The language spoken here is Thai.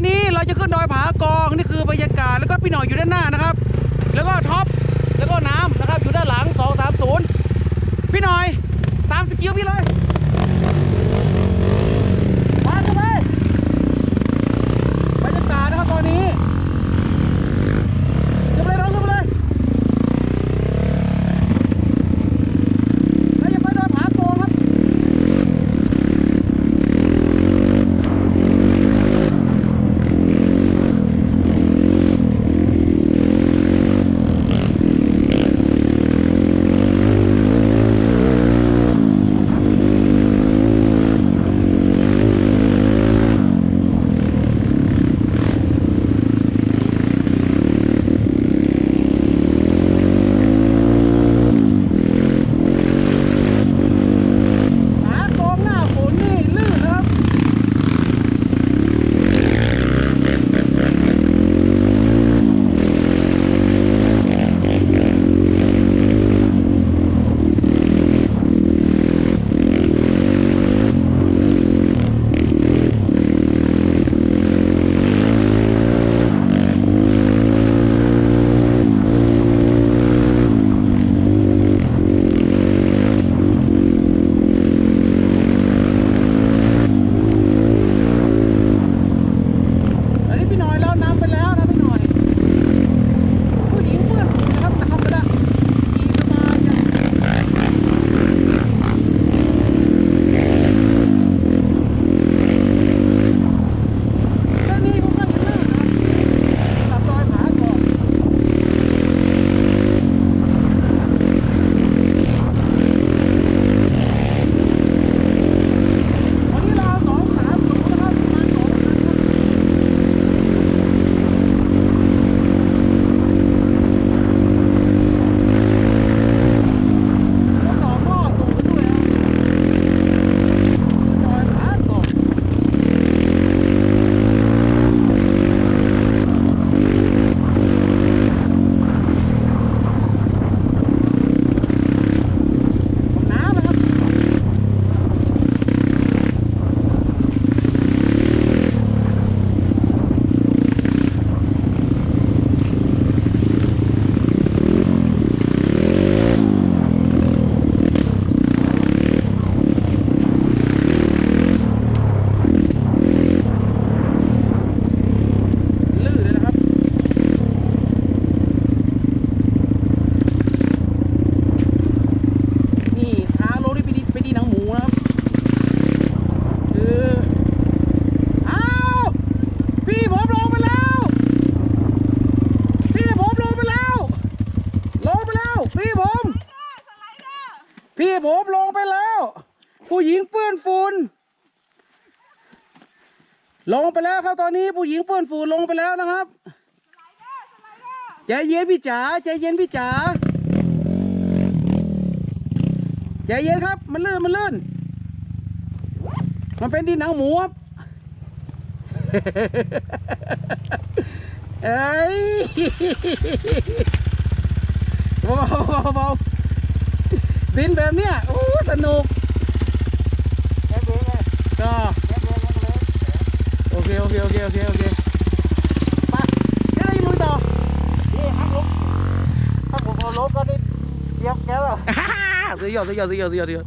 อนนี้เราจะขึ้นดอยผากองนี่คือบรรยากาศแล้วก็พี่หน่อยอยู่ด้านหน้านะครับ แล้วก็ท็อปแล้วก็น้ำนะครับอยู่ด้านหลัง พี่ผมลงไปแล้ว ผู้หญิงเปื้อนฝุ่นลงไปแล้วครับตอนนี้ผู้หญิงเปื้อนฝุ่นลงไปแล้วนะครับใจเย็นพี่จ๋าใจเย็นพี่จ๋าใจเย็นครับ มันลื่นมันลื่นมันเป็นดินหนังหมูครับเอ้ยเบาๆเบา ๆดินแบบเนี้ยโอ้สนุกก็โอเคโอเคโอเคโอเคโอเคไปเดี๋ยวเราจะลุยต่อถ้าผมเอารถก็ได้เตรียมแกแล้วสุดยอดสุดยอดสุดยอดสุดยอดสุดยอด